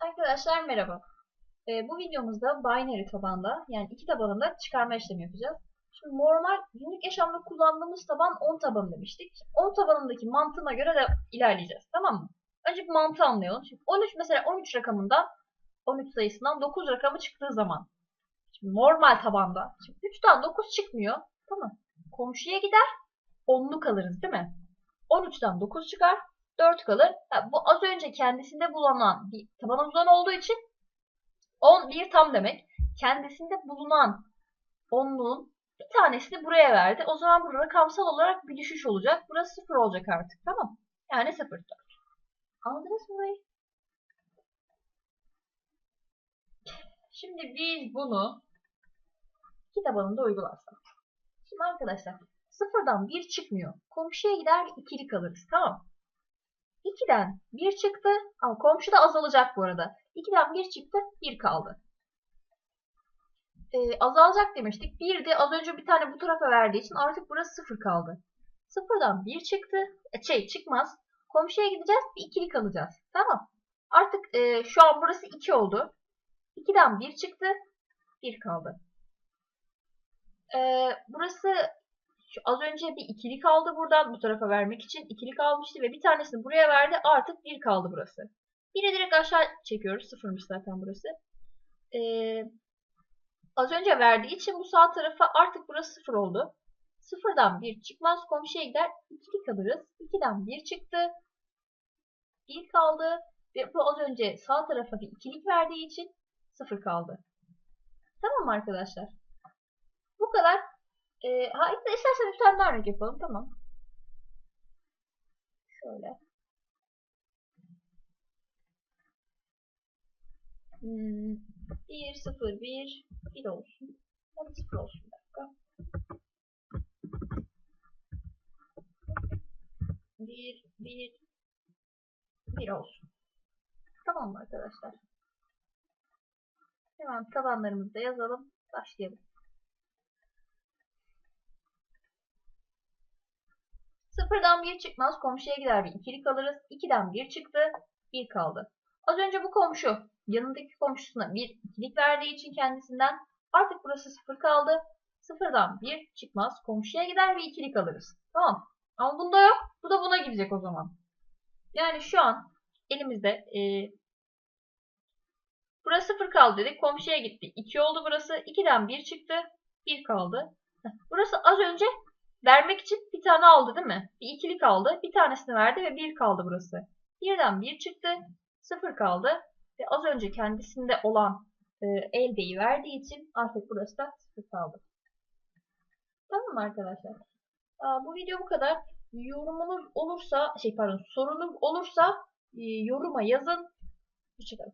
Arkadaşlar merhaba. Ee, bu videomuzda binary tabanda yani iki tabanında çıkarma işlemi yapacağız. Şimdi normal günlük yaşamda kullandığımız taban 10 taban demiştik. 10 tabanındaki mantığına göre de ilerleyeceğiz. Tamam mı? Önce bir mantığı anlayalım. Şimdi 13 mesela 13 rakamından 13 sayısından 9 rakamı çıktığı zaman şimdi normal tabanda şimdi 3'ten 9 çıkmıyor. Tamam. Komşuya gider 10'luk alırız değil mi? 13'ten 9 çıkar 4 kalır. Bu az önce kendisinde bulunan bir tabanımız 10 olduğu için 10 bir tam demek. Kendisinde bulunan 10'luğun bir tanesini buraya verdi. O zaman bu rakamsal olarak bir düşüş olacak. Burası 0 olacak artık. Tamam. Yani 0 4. Anladınız burayı? Şimdi biz bunu iki tabanında uygularsak. Şimdi arkadaşlar sıfırdan 1 çıkmıyor. Komşuya gider ikilik alırız. Tamam 2'den 1 çıktı. Ama komşu da azalacak bu arada. 2'den 1 çıktı. 1 kaldı. Ee, azalacak demiştik. 1'di. Az önce bir tane bu tarafa verdiği için artık burası 0 kaldı. 0'dan 1 çıktı. E, şey çıkmaz. Komşuya gideceğiz. Bir ikilik alacağız. Tamam. Artık e, şu an burası 2 oldu. 2'den 1 çıktı. 1 kaldı. Ee, burası şu az önce bir ikili kaldı buradan bu tarafa vermek için. ikili kalmıştı ve bir tanesini buraya verdi. Artık bir kaldı burası. Biri direkt aşağı çekiyoruz. Sıfırmış zaten burası. Ee, az önce verdiği için bu sağ tarafa artık burası sıfır oldu. Sıfırdan bir çıkmaz. Komşuya gider. ikili kalırız. 2'den bir çıktı. Bir kaldı. Ve bu az önce sağ tarafa bir ikilik verdiği için sıfır kaldı. Tamam arkadaşlar? Bu kadar e, ha, istersen bir tane daha renk yapalım. Tamam. Şöyle. Hmm, 1, 0, 1, 1 olsun. Hadi 0 olsun. Bir dakika. 1, 1, 1 olsun. Tamam mı arkadaşlar? Hemen tabanlarımızı da yazalım. Başlayalım. Sıfırdan bir çıkmaz. Komşuya gider bir ikilik alırız. 2'den bir çıktı. Bir kaldı. Az önce bu komşu yanındaki komşusuna bir ikilik verdiği için kendisinden artık burası sıfır kaldı. Sıfırdan bir çıkmaz. Komşuya gider bir ikilik alırız. Tamam. Ama bunda yok. Bu da buna gidecek o zaman. Yani şu an elimizde e, burası sıfır kaldı dedik. Komşuya gitti. 2 oldu burası. 2'den 1 çıktı. 1 kaldı. Burası az önce vermek için bir tane aldı değil mi? Bir ikilik aldı. Bir tanesini verdi ve bir kaldı burası. Birden bir çıktı. Sıfır kaldı. Ve az önce kendisinde olan e, eldeyi verdiği için artık burası da sıfır kaldı. Tamam mı arkadaşlar? Aa, bu video bu kadar. Yorumunuz olursa, şey pardon sorunuz olursa e, yoruma yazın. Hoşçakalın.